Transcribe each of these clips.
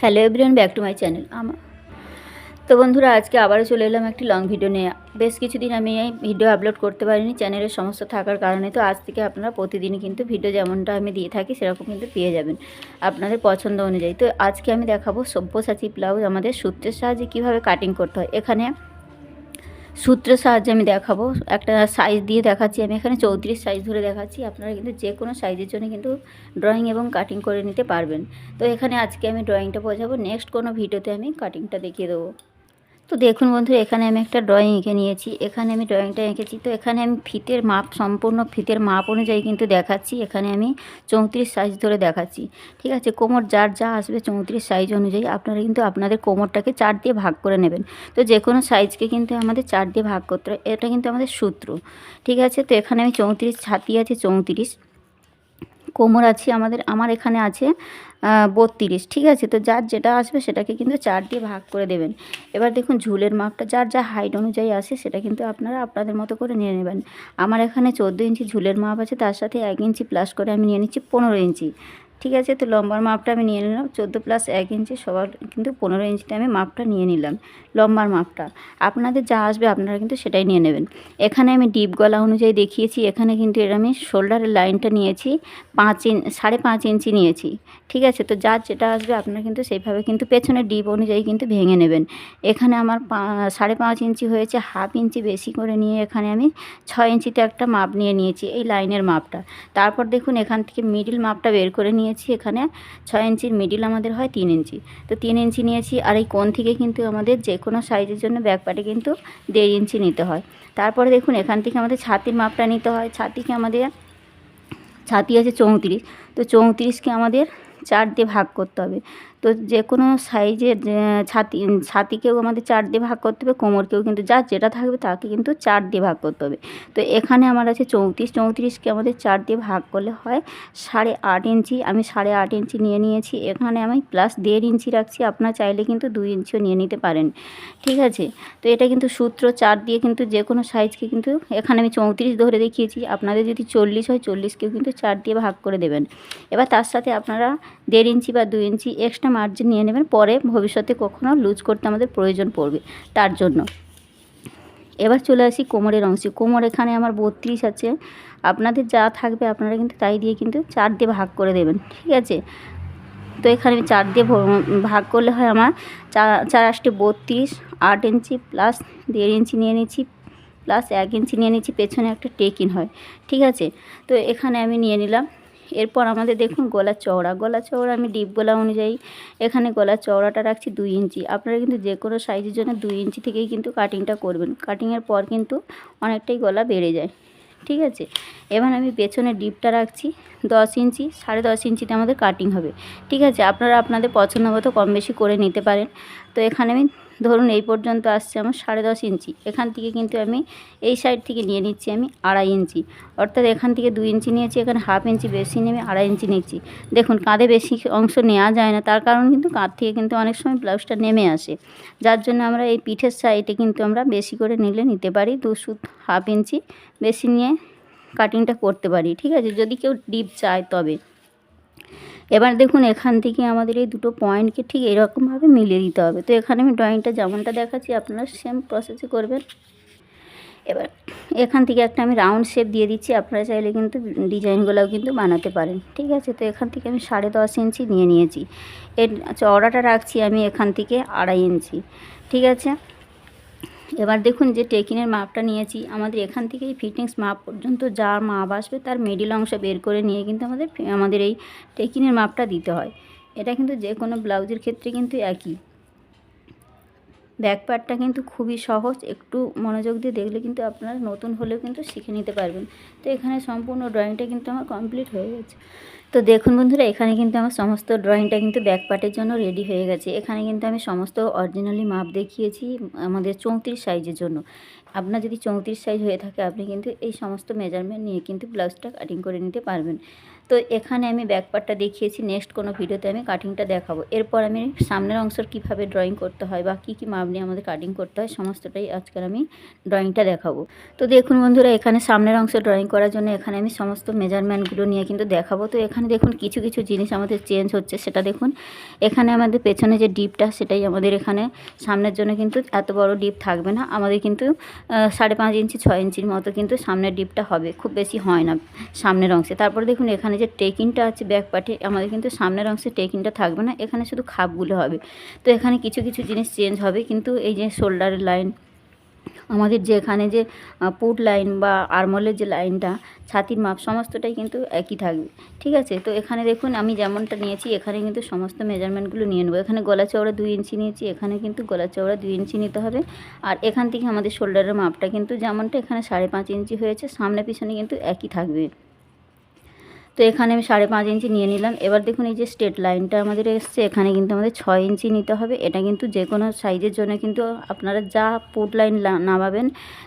Hello everyone back to my channel আমার তো বন্ধুরা, আজকে আবারও চলে এলাম একটি লং ভিডিও নিয়ে। বেশ কিছুদিন আমি এই ভিডিও আপলোড করতে পারিনি চ্যানেলের সমস্যা থাকার কারণে। তো আজ থেকে আপনারা প্রতিদিন কিন্তু ভিডিও যেমনটা আমি দিয়ে থাকি, সেরকম কিন্তু পেয়ে যাবেন আপনাদের পছন্দ অনুযায়ী। তো আজকে আমি দেখাবো সব্যসাচী ব্লাউজ, আমাদের সূত্রের সাহায্যে কীভাবে কাটিং করতে হয়। এখানে সূত্রের সাহায্যে আমি দেখাবো। একটা সাইজ দিয়ে দেখাচ্ছি আমি এখানে, চৌত্রিশ সাইজ ধরে দেখাচ্ছি। আপনারা কিন্তু যে কোনো সাইজের জন্য কিন্তু ড্রয়িং এবং কাটিং করে নিতে পারবেন। তো এখানে আজকে আমি ড্রয়িংটা বোঝাবো। নেক্সট কোনো ভিডিওতে আমি কাটিংটা দেখিয়ে দেবো। তো দেখুন বন্ধুরা, এখানে আমি একটা ড্রয়িং এঁকে নিয়েছি। এখানে আমি ড্রয়িংটা এঁকেছি। তো এখানে আমি ফিতের মাপ, সম্পূর্ণ ফিতের মাপ অনুযায়ী কিন্তু দেখাচ্ছি। এখানে আমি চৌত্রিশ সাইজ ধরে দেখাচ্ছি। ঠিক আছে? কোমর যার যা আসবে চৌত্রিশ সাইজ অনুযায়ী আপনারা কিন্তু আপনাদের কোমরটাকে চার দিয়ে ভাগ করে নেবেন। তো যে কোনো সাইজকে কিন্তু আমাদের চার দিয়ে ভাগ করতে হয়। এটা কিন্তু আমাদের সূত্র। ঠিক আছে? তো এখানে আমি চৌত্রিশ ছাতি আছে, চৌত্রিশ। কোমর আছে, আমাদের, আমার এখানে আছে বত্রিশ, ঠিক আছে? তো যার যেটা আসবে সেটাকে কিন্তু চার দিয়ে ভাগ করে দেবেন। এবার দেখুন ঝুলের মাপটা, যার যা হাইট অনুযায়ী আসে সেটা কিন্তু আপনারা আপনাদের মতো করে নিয়ে নেবেন। আমার এখানে চোদ্দ ইঞ্চি ঝুলের মাপ আছে, তার সাথে এক ইঞ্চি প্লাস করে আমি নিয়ে নিচ্ছি পনেরো ইঞ্চি। ঠিক আছে, তো লম্বার মাপটা আমি নিয়ে নিলাম। চোদ্দ প্লাস এক ইঞ্চি সবার কিন্তু পনেরো ইঞ্চিতে আমি মাপটা নিয়ে নিলাম, লম্বার মাপটা। আপনাদের যা আসবে আপনারা কিন্তু সেটাই নিয়ে নেবেন। এখানে আমি ডিপ গলা অনুযায়ী দেখিয়েছি, এখানে কিন্তু এর আমি শোল্ডারের লাইনটা নিয়েছি, পাঁচ ইঞ্চ সাড়ে পাঁচ ইঞ্চি নিয়েছি। ঠিক আছে, তো যার যেটা আসবে আপনারা কিন্তু সেইভাবে কিন্তু পেছনে ডিপ অনুযায়ী কিন্তু ভেঙে নেবেন। এখানে আমার সাড়ে পাঁচ ইঞ্চি হয়েছে হাফ ইঞ্চি বেশি করে নিয়ে এখানে আমি ছয় ইঞ্চিতে একটা মাপ নিয়ে নিয়েছি, এই লাইনের মাপটা। তারপর দেখুন এখান থেকে মিডিল মাপটা বের করে নিয়েছি এখানে। ছয় ইঞ্চির মিডিল আমাদের হয় তিন ইঞ্চি। তো তিন ইঞ্চি নিয়েছি আর এই কোন থেকে কিন্তু আমাদের যে কোনো সাইজের জন্য ব্যাকপাটে কিন্তু দেড় ইঞ্চি নিতে হয়। তারপরে দেখুন, এখান থেকে আমাদের ছাতির মাপটা নিতে হয়। ছাতিকে আমাদের, ছাতি আছে চৌত্রিশ। তো চৌত্রিশকে আমাদের চার দিয়ে ভাগ করতে হবে। তো যে কোনো সাইজের ছাতি ছাতিকেও আমাদের চার দিয়ে ভাগ করতে হবে, কোমরকেও কিন্তু যা যেটা থাকবে তাকে কিন্তু চার দিয়ে ভাগ করতে হবে। তো এখানে আমার আছে চৌত্রিশ, চৌত্রিশকে আমাদের চার দিয়ে ভাগ করলে হয় সাড়ে আট ইঞ্চি। আমি সাড়ে আট ইঞ্চি নিয়ে নিয়েছি, এখানে আমি প্লাস দেড় ইঞ্চি রাখছি, আপনার চাইলে কিন্তু দুই ইঞ্চিও নিয়ে নিতে পারেন। ঠিক আছে? তো এটা কিন্তু সূত্র চার দিয়ে কিন্তু যে কোনো সাইজকে কিন্তু, এখানে আমি চৌত্রিশ ধরে দেখিয়েছি, আপনাদের যদি চল্লিশ হয়, চল্লিশকেও কিন্তু চার দিয়ে ভাগ করে দেবেন। এবার তার সাথে আপনারা দেড় ইঞ্চি বা দুই ইঞ্চি এক্সট্রা মার্জিন নিয়ে নেবেন, পরে ভবিষ্যতে কখনও লুজ করতে আমাদের প্রয়োজন পড়বে, তার জন্য। এবার চলে আসি কোমরের অংশে। কোমর এখানে আমার বত্রিশ আছে। আপনাদের যা থাকবে আপনারা কিন্তু তাই দিয়ে কিন্তু চার দিয়ে ভাগ করে দেবেন, ঠিক আছে? তো এখানে চার দিয়ে ভাগ করলে হয় আমার চার চার আষ্টে বত্রিশ, আট ইঞ্চি প্লাস দেড় ইঞ্চি নিয়ে নিচ্ছি প্লাস এক ইঞ্চি নিয়ে নিচ্ছি, পেছনে একটা টেকিন হয়, ঠিক আছে? তো এখানে আমি নিয়ে নিলাম এরপর আমাদের দেখুন গলার চওড়া। গলা চওড়া আমি ডিপ গলা অনুযায়ী এখানে গলার চওড়াটা রাখছি দুই ইঞ্চি। আপনারা কিন্তু যে কোনো সাইজের জন্য দুই ইঞ্চি থেকেই কিন্তু কাটিংটা করবেন। কাটিংয়ের পর কিন্তু অনেকটাই গলা বেড়ে যায়। ঠিক আছে? এবার আমি পেছনে ডিপটা রাখছি। দশ ইঞ্চি, সাড়ে দশ ইঞ্চিতে আমাদের কাটিং হবে। ঠিক আছে? আপনারা আপনাদের পছন্দ মতো কম বেশি করে নিতে পারেন। তো এখানে আমি ধরুন এই পর্যন্ত আসছে আমার সাড়ে দশ ইঞ্চি। এখান থেকে কিন্তু আমি এই সাইড থেকে নিয়ে নিচ্ছি আমি আড়াই ইঞ্চি। অর্থাৎ এখান থেকে দুই ইঞ্চি নিয়েছি, এখানে হাফ ইঞ্চি বেশি নিয়ে আমি আড়াই ইঞ্চি নিচ্ছি। দেখুন, কাঁধে বেশি অংশ নেওয়া যায় না, তার কারণ কিন্তু কাঁধ থেকে কিন্তু অনেক সময় ব্লাউজটা নেমে আসে। যার জন্য আমরা এই পিঠের সাইডে কিন্তু আমরা বেশি করে নিলে নিতে পারি, দু সুত হাফ ইঞ্চি বেশি নিয়ে কাটিংটা করতে পারি, ঠিক আছে? যদি কেউ ডিপ চায় তবে। এবার দেখুন, এখান থেকে আমাদের এই দুটো পয়েন্টকে ঠিক এরকমভাবে মিলিয়ে দিতে হবে। তো এখানে আমি ড্রয়িংটা যেমনটা দেখাচ্ছি, আপনারা সেম প্রসেসে করবেন। এবার এখান থেকে একটা আমি রাউন্ড শেপ দিয়ে দিচ্ছি, আপনারা চাইলে কিন্তু ডিজাইনগুলোও কিন্তু বানাতে পারেন, ঠিক আছে? তো এখান থেকে আমি সাড়ে দশ ইঞ্চি নিয়ে নিয়েছি। এর চওড়াটা রাখছি আমি এখান থেকে আড়াই ইঞ্চি, ঠিক আছে? এবার দেখুন যে টেকিনের মাপটা নিয়েছি, আমাদের এখান থেকে এই ফিটিংস মাপ পর্যন্ত যার মাপ আসবে তার মিডিল অংশ বের করে নিয়ে কিন্তু আমাদের আমাদের এই টেকিনের মাপটা দিতে হয়। এটা কিন্তু যে কোনো ব্লাউজের ক্ষেত্রে কিন্তু একই। ব্যাক পার্টটা কিন্তু খুবই সহজ। একটু মনোযোগ দিয়ে দেখলে কিন্তু আপনারা নতুন হলেও কিন্তু শিখে নিতে পারবেন। তো এখানে সম্পূর্ণ ড্রয়িংটা কিন্তু আমার কমপ্লিট হয়ে গেছে। তো দেখুন বন্ধুরা, এখানে কিন্তু আমার সমস্ত ড্রয়িংটা কিন্তু ব্যাক পার্টের জন্য রেডি হয়ে গেছে। এখানে কিন্তু আমি সমস্ত অরিজিনালি মাপ দেখিয়েছি আমাদের চৌত্রিশ সাইজের জন্য। আপনার যদি চৌত্রিশ সাইজ হয়ে থাকে, আপনি কিন্তু এই সমস্ত মেজারমেন্ট নিয়ে কিন্তু ব্লাউজটা কাটিং করে নিতে পারবেন। তো এখানে আমি ব্যাক পার্টটা দেখিয়েছি নেক্সট কোনো ভিডিওতে আমি কাটিংটা দেখাবো। এরপর আমি সামনের অংশের কীভাবে ড্রয়িং করতে হয় বা কী কী মাপ নিয়ে আমাদের কাটিং করতে হয়, সমস্তটাই আজকের আমি ড্রয়িংটা দেখাবো। তো দেখুন বন্ধুরা, এখানে সামনের অংশ ড্রয়িং করার জন্য এখানে আমি সমস্ত মেজারমেন্টগুলো নিয়ে কিন্তু দেখাবো। তো এখানে দেখুন কিছু কিছু জিনিস আমাদের চেঞ্জ হচ্ছে, সেটা দেখুন। এখানে আমাদের পেছনে যে ডিপটা সেটাই আমাদের এখানে সামনের জন্য কিন্তু এত বড় ডিপ থাকবে না। আমাদের কিন্তু সাড়ে পাঁচ ইঞ্চি, ছয় ইঞ্চির মতো কিন্তু সামনের ডিপটা হবে, খুব বেশি হয় না সামনের অংশে। তারপর দেখুন এখানে যে টেকিংটা আছে ব্যাক পার্টে আমাদের কিন্তু সামনের অংশে টেকিংটা থাকবে না, এখানে শুধু খাপগুলো হবে। তো এখানে কিছু কিছু জিনিস চেঞ্জ হবে, কিন্তু এই যে শোল্ডারের লাইন আমাদের যে এখানে যে পুট লাইন বা আরমলের যে লাইনটা ছাতির মাপ, সমস্তটাই কিন্তু একই থাকবে, ঠিক আছে? তো এখানে দেখুন, আমি যেমনটা নিয়েছি, এখানে কিন্তু সমস্ত মেজারমেন্টগুলো নিয়ে নেব। এখানে গলা চওড়া দুই ইঞ্চি নিয়েছি, এখানে কিন্তু গলা চওড়া দুই ইঞ্চি নিতে হবে। আর এখান থেকে আমাদের শোল্ডারের মাপটা কিন্তু যেমনটা এখানে সাড়ে পাঁচ ইঞ্চি হয়েছে, সামনে পিছনে কিন্তু একই থাকবে। তো এখানে আমি সাড়ে পাঁচ ইঞ্চি নিয়ে নিলাম। এবার দেখুন এই যে স্টেট লাইনটা আমাদের এসছে, এখানে কিন্তু আমাদের ছয় ইঞ্চি নিতে হবে। এটা কিন্তু যে কোনো সাইজের জন্য কিন্তু আপনারা যা পুট লাইন নামাবেন,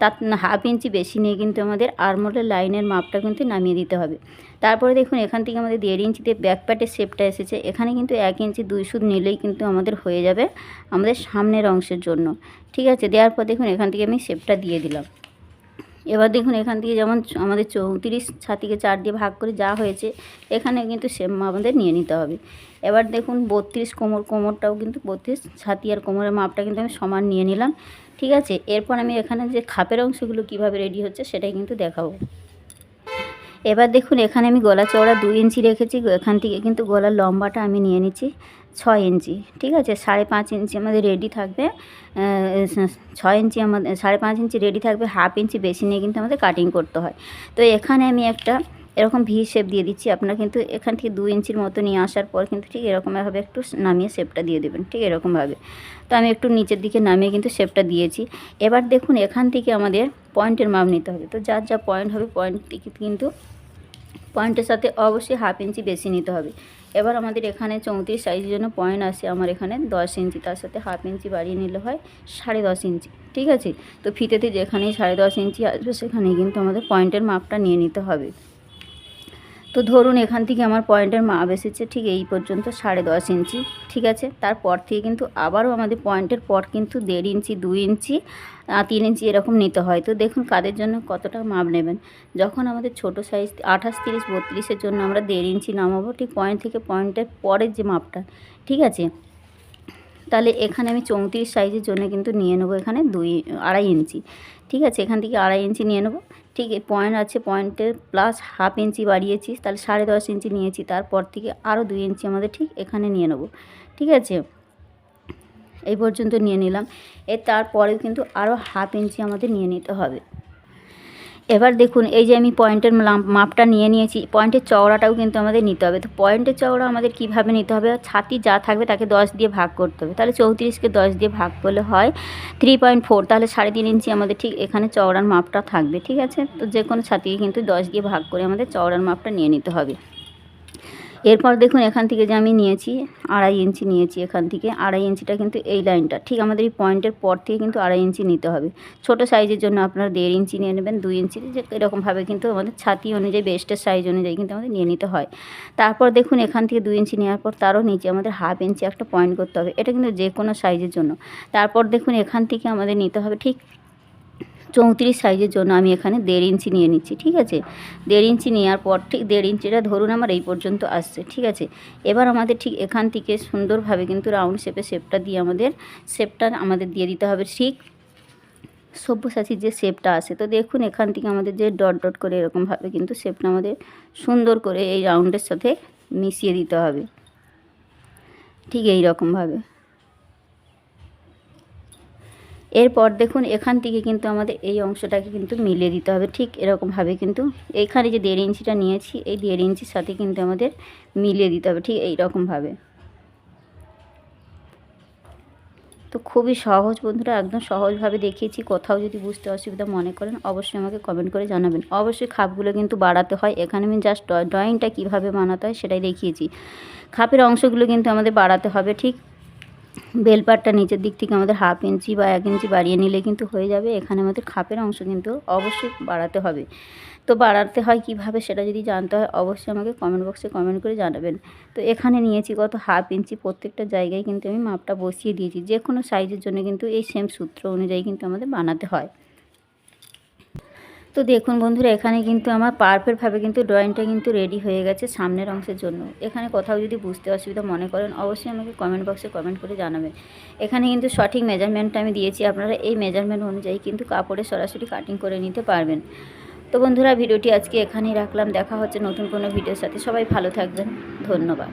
তার হাফ ইঞ্চি বেশি নিয়ে কিন্তু আমাদের আরমোলের লাইনের মাপটা কিন্তু নামিয়ে দিতে হবে। তারপরে দেখুন, এখান থেকে আমাদের দেড় ইঞ্চিতে ব্যাক প্যাটের শেপটা এসেছে। এখানে কিন্তু এক ইঞ্চি দুই সুদ নিলেই কিন্তু আমাদের হয়ে যাবে আমাদের সামনের অংশের জন্য। ঠিক আছে, দেওয়ার পর দেখুন, এখান থেকে আমি শেপটা দিয়ে দিলাম। এবার দেখুন এখান থেকে যেমন আমাদের চৌত্রিশ ছাতিকে চার দিয়ে ভাগ করে যা হয়েছে, এখানে কিন্তু সেম আমাদের নিয়ে নিতে হবে। এবার দেখুন বত্রিশ কোমর, কোমরটাও কিন্তু বত্রিশ ছাতি আর কোমরের মাপটা কিন্তু আমি সমান নিয়ে নিলাম, ঠিক আছে? এরপর আমি এখানে যে খাপের অংশগুলো কীভাবে রেডি হচ্ছে সেটাই কিন্তু দেখাবো। এবার দেখুন, এখানে আমি গলা চওড়া দুই ইঞ্চি রেখেছি, এখান থেকে কিন্তু গলার লম্বাটা আমি নিয়ে নিচ্ছি ছয় ইঞ্চি, ঠিক আছে? সাড়ে পাঁচ ইঞ্চি আমাদের রেডি থাকবে ছয় ইঞ্চি আমাদের, সাড়ে পাঁচ ইঞ্চি রেডি থাকবে হাফ ইঞ্চি বেশি নিয়ে কিন্তু আমাদের কাটিং করতে হয়। তো এখানে আমি একটা এরকম ভি শেপ দিয়ে দিচ্ছি। আপনারা কিন্তু এখান থেকে দু ইঞ্চির মতো নিয়ে আসার পর কিন্তু ঠিক এরকমভাবে একটু নামিয়ে শেপটা দিয়ে দেবেন, ঠিক এরকমভাবে। তো আমি একটু নিচের দিকে নামিয়ে কিন্তু শেপটা দিয়েছি। এবার দেখুন, এখান থেকে আমাদের পয়েন্টের মাপ নিতে হবে। তো যার যা পয়েন্ট হবে পয়েন্ট থেকে কিন্তু পয়েন্টের সাথে অবশ্যই হাফ ইঞ্চি বেশি নিতে হবে। এবার আমাদের এখানে চৌত্রিশ সাইজের জন্য পয়েন্ট আসে আমার এখানে দশ ইঞ্চি। তার সাথে হাফ ইঞ্চি বাড়িয়ে নিলে হয় সাড়ে দশ ইঞ্চি, ঠিক আছে? তো ফিতেতে যেখানেই সাড়ে দশ ইঞ্চি আসবে, সেখানেই কিন্তু আমাদের পয়েন্টের মাপটা নিয়ে নিতে হবে। তো ধরুন এখান থেকে আমার পয়েন্টের মাপ এসেছে ঠিক এই পর্যন্ত সাড়ে দশ ইঞ্চি, ঠিক আছে? তারপর থেকে কিন্তু আবারও আমাদের পয়েন্টের পর কিন্তু দেড় ইঞ্চি, দুই ইঞ্চি তিন ইঞ্চি এরকম নিতে হয়। তো দেখুন কাদের জন্য কতটা মাপ নেবেন। যখন আমাদের ছোট সাইজ আঠাশ, তিরিশ, বত্রিশের জন্য আমরা দেড় ইঞ্চি নামাবো, ঠিক পয়েন্ট থেকে পয়েন্টের পরের যে মাপটা, ঠিক আছে? তাহলে এখানে আমি চৌত্রিশ সাইজের জন্য কিন্তু নিয়ে নেব এখানে দুই, আড়াই ইঞ্চি, ঠিক আছে? এখান থেকে আড়াই ইঞ্চি নিয়ে নেব ঠিক পয়েন্ট আছে পয়েন্টের প্লাস হাফ ইঞ্চি বাড়িয়েছি তাহলে সাড়ে দশ ইঞ্চি নিয়েছি, তারপর থেকে আরও দুই ইঞ্চি আমাদের ঠিক এখানে নিয়ে নেব, ঠিক আছে? এই পর্যন্ত নিয়ে নিলাম এ তারপরেও কিন্তু আরও হাফ ইঞ্চি আমাদের নিয়ে নিতে হবে। এবার দেখুন, এই যে আমি পয়েন্টের মাপটা নিয়ে নিয়েছি, পয়েন্টের চওড়াটাও কিন্তু আমাদের নিতে হবে। তো পয়েন্টের চওড়া আমাদের কীভাবে নিতে হবে? ছাতি যা থাকবে তাকে দশ দিয়ে ভাগ করতে হবে। তাহলে চৌত্রিশকে দশ দিয়ে ভাগ করলে হয় থ্রি পয়েন্ট ফোর তাহলে সাড়ে তিন ইঞ্চি আমাদের ঠিক এখানে চওড়ার মাপটা থাকবে, ঠিক আছে? তো যে কোনো ছাতিকে কিন্তু দশ দিয়ে ভাগ করে আমাদের চওড়ার মাপটা নিয়ে নিতে হবে। এরপর দেখুন এখান থেকে যে আমি নিয়েছি, আড়াই ইঞ্চি নিয়েছি এখান থেকে। আড়াই ইঞ্চিটা কিন্তু এই লাইনটা। ঠিক আমাদের এই পয়েন্টের পর থেকে কিন্তু আড়াই ইঞ্চি নিতে হবে। ছোট সাইজের জন্য আপনারা দেড় ইঞ্চি নিয়ে নেবেন, দুই ইঞ্চি যে এরকমভাবে কিন্তু আমাদের ছাতি অনুযায়ী, বেস্টের সাইজ অনুযায়ী কিন্তু আমাদের নিয়ে নিতে হয়। তারপর দেখুন এখান থেকে দুই ইঞ্চি নেওয়ার পর তারও নিচে আমাদের হাফ ইঞ্চি একটা পয়েন্ট করতে হবে। এটা কিন্তু যে কোনো সাইজের জন্য। তারপর দেখুন এখান থেকে আমাদের নিতে হবে ঠিক চৌত্রিশ সাইজের জন্য আমি এখানে দেড় ইঞ্চি নিয়ে নিচ্ছি, ঠিক আছে? দেড় ইঞ্চি নেওয়ার পর ঠিক দেড় ইঞ্চিটা ধরুন আমার এই পর্যন্ত আসছে, ঠিক আছে? এবার আমাদের ঠিক এখান থেকে সুন্দরভাবে কিন্তু রাউন্ড শেপে শেপটা দিয়ে আমাদের শেপটা আমাদের দিয়ে দিতে হবে, ঠিক? সব্যসাচীর যে শেপটা আসে তো দেখুন এখান থেকে আমাদের যে ডট ডট করে এরকমভাবে কিন্তু শেপটা আমাদের সুন্দর করে এই রাউন্ডের সাথে মিশিয়ে দিতে হবে, ঠিক এই রকমভাবে। এরপর দেখুন, এখান থেকে কিন্তু আমাদের এই অংশটাকে কিন্তু মিলিয়ে দিতে হবে। ঠিক এরকমভাবে কিন্তু এইখানে যে দেড় ইঞ্চিটা নিয়েছি, এই দেড় ইঞ্চির সাথে কিন্তু আমাদের মিলিয়ে দিতে হবে, ঠিক এই রকমভাবে তো খুবই সহজ বন্ধুরা, একদম সহজভাবে দেখিয়েছি, কোথাও যদি বুঝতে অসুবিধা মনে করেন, অবশ্যই আমাকে কমেন্ট করে জানাবেন। অবশ্যই খাপগুলো কিন্তু বাড়াতে হয়। এখানে আমি জাস্ট ড্রয়িংটা কীভাবে বানাতে হয় সেটাই দেখিয়েছি। খাপের অংশগুলো কিন্তু আমাদের বাড়াতে হবে, ঠিক? বেলপাটটা নিচের দিক থেকে আমাদের হাফ ইঞ্চি বা এক ইঞ্চি বাড়িয়ে নিলে কিন্তু হয়ে যাবে। এখানে আমাদের খাপের অংশ কিন্তু অবশ্যই বাড়াতে হবে। তো বাড়াতে হয় কীভাবে সেটা যদি জানতে হয় অবশ্যই আমাকে কমেন্ট বক্সে কমেন্ট করে জানাবেন। তো এখানে নিয়েছি কত হাফ ইঞ্চি প্রত্যেকটা জায়গায় কিন্তু আমি মাপটা বসিয়ে দিয়েছি। যে কোনো সাইজের জন্য কিন্তু এই সেম সূত্র অনুযায়ী কিন্তু আমাদের বানাতে হয়। তো দেখুন বন্ধুরা, এখানে কিন্তু আমার পারফেক্টভাবে কিন্তু ড্রয়িংটা কিন্তু রেডি হয়ে গেছে সামনের অংশের জন্য। এখানে কোথাও যদি বুঝতে অসুবিধা মনে করেন, অবশ্যই আমাকে কমেন্ট বক্সে কমেন্ট করে জানাবেন। এখানে কিন্তু সঠিক মেজারমেন্টটা আমি দিয়েছি, আপনারা এই মেজারমেন্ট অনুযায়ী কিন্তু কাপড়ে সরাসরি কাটিং করে নিতে পারবেন। তো বন্ধুরা, ভিডিওটি আজকে এখানেই রাখলাম, দেখা হচ্ছে নতুন কোনো ভিডিওর সাথে। সবাই ভালো থাকবেন, ধন্যবাদ।